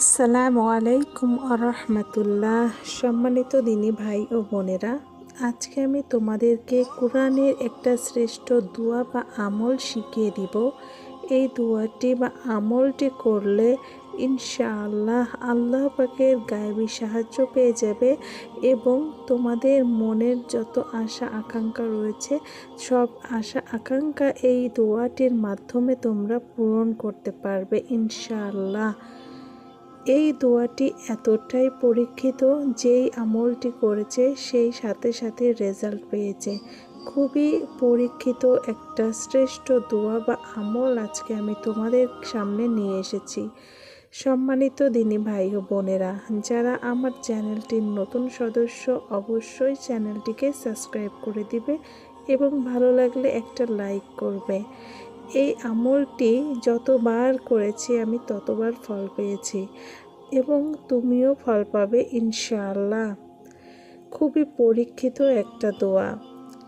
আসসালামু আলাইকুম আরহামতুল্লাহ। সম্মানিত দিনী ভাই ও বোনেরা, আজকে আমি তোমাদেরকে কোরআনের একটা শ্রেষ্ঠ দোয়া বা আমল শিখিয়ে দিব। এই দোয়াটি বা আমলটি করলে ইনশাআল্লাহ আল্লাহ পাকের গায়েবী সাহায্য পেয়ে যাবে এবং তোমাদের মনের যত আশা আকাঙ্ক্ষা রয়েছে, সব আশা আকাঙ্ক্ষা এই দোয়াটির মাধ্যমে তোমরা পূরণ করতে পারবে ইনশাআল্লাহ। এই দোয়াটি এতটাই পরীক্ষিত যেই আমলটি করেছে, সেই সাথে সাথে রেজাল্ট পেয়েছে। খুবই পরীক্ষিত একটা শ্রেষ্ঠ দোয়া বা আমল আজকে আমি তোমাদের সামনে নিয়ে এসেছি। সম্মানিত দিনী ভাই ও বোনেরা, যারা আমার চ্যানেলটির নতুন সদস্য অবশ্যই চ্যানেলটিকে সাবস্ক্রাইব করে দিবে এবং ভালো লাগলে একটা লাইক করবে। এই আমলটি যতবার করেছি আমি ততবার ফল পেয়েছি এবং তুমিও ফল পাবে, ইনশাআল্লাহ। খুবই পরীক্ষিত একটা দোয়া।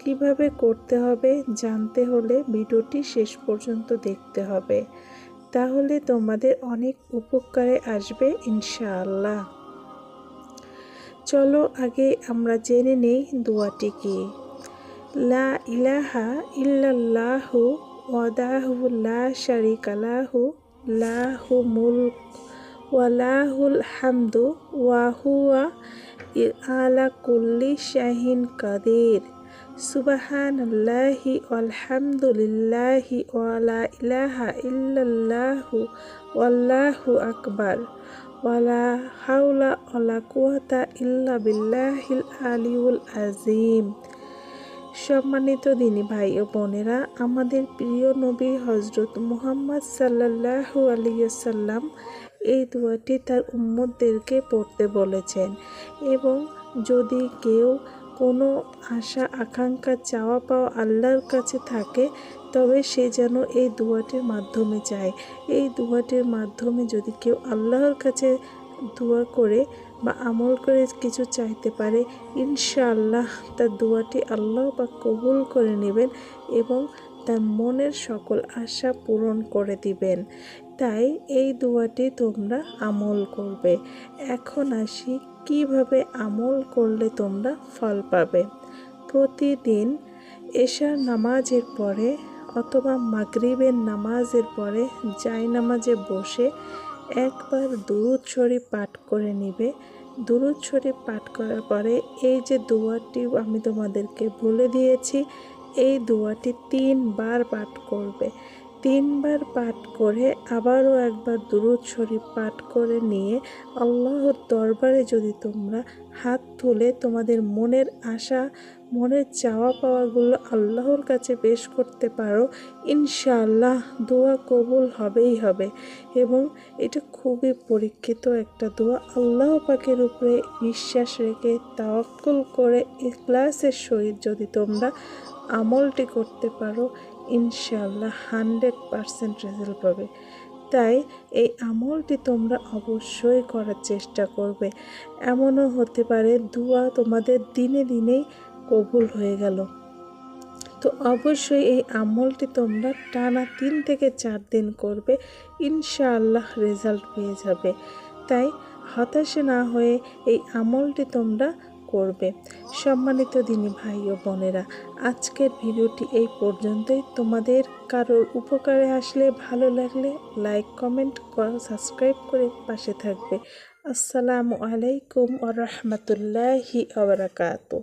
কীভাবে করতে হবে জানতে হলে ভিডিওটি শেষ পর্যন্ত দেখতে হবে। তাহলে তোমাদের অনেক উপকারে আসবে, ইনশাআল্লাহ। চলো আগে আমরা জেনে নেই দোয়াটি কি। লা ইলাহা ইল্লাল্লাহু ওয়াদাহু লা শারিকা লাহু লাহু মুলক ওয়ালাহুল হামদু ওয়াহুয়া আলা কুল্লি শাহিন কাদের সুবাহানাল্লাহি আলহামদুলিল্লাহি ওয়ালা ইলাহা ইল্লাল্লাহু ওয়াল্লাহু আকবার ওয়ালা হাওলা ওয়ালা কুয়াতা ইল্লা বিল্লাহিল আলিউল আজিম সম্মানিত দিনী ভাই ও বোনেরা, আমাদের প্রিয় নবী হজরত মুহাম্মদ সাল্লাহু আলিয়াল্লাম এই দোয়াটি তার উম্মতদেরকে পড়তে বলেছেন এবং যদি কেউ কোনো আশা, আকাঙ্ক্ষা, চাওয়া পাওয়া আল্লাহর কাছে থাকে, তবে সে যেন এই দোয়াটির মাধ্যমে চায় এই দোয়াটির মাধ্যমে যদি কেউ আল্লাহর কাছে দোয়া করে বা আমল করে কিছু চাইতে পারে, ইনশাআল্লাহ তার দোয়াটি আল্লাহ বা কবুল করে নেবেন এবং তার মনের সকল আশা পূরণ করে দিবেন। তাই এই দোয়াটি তোমরা আমল করবে। এখন আসি, কীভাবে আমল করলে তোমরা ফল পাবে? প্রতিদিন এশার নামাজের পরে অথবা মাগরিবের নামাজের পরে জাই নামাজে বসে একবার দুরুদ শরীফ পাঠ করে নেবে। দুরুদ শরীফ পাঠ করার পরে এই যে দোয়াটি আমি তোমাদেরকে বলে দিয়েছি, এই দোয়াটি তিনবার পাঠ করবে। তিনবার পাঠ করে আবারও একবার দুরুদ শরীফ পাঠ করে নিয়ে আল্লাহর দরবারে যদি তোমরা হাত তুলে তোমাদের মনের আশা, মনের চাওয়া পাওয়াগুলো আল্লাহর কাছে পেশ করতে পারো, ইনশাআল্লাহ দোয়া কবুল হবেই হবে। এবং এটা খুবই পরীক্ষিত একটা দোয়া। আল্লাহ পাকের উপরে বিশ্বাস রেখে তাওয়াক্কুল করে ইখলাসের সহিত যদি তোমরা আমলটি করতে পারো ইনশাল্লাহ হান্ড্রেড পারসেন্ট রেজাল্ট পাবে। তাই এই আমলটি তোমরা অবশ্যই করার চেষ্টা করবে। এমনও হতে পারে দুয়া তোমাদের দিনে দিনেই কবুল হয়ে গেল। তো অবশ্যই এই আমলটি তোমরা টানা তিন থেকে চার দিন করবে, ইনশাআল্লাহ রেজাল্ট পেয়ে যাবে। তাই হতাশে না হয়ে এই আমলটি তোমরা করবে। সম্মানিত দিনী ভাই ও বোনেরা, আজকের ভিডিওটি এই পর্যন্তই। তোমাদের কারোর উপকারে আসলে ভালো লাগলে লাইক, কমেন্ট সাবস্ক্রাইব করে পাশে থাকবে। আসসালামু আলাইকুম আ রহমতুল্লাহি আবরাকাতু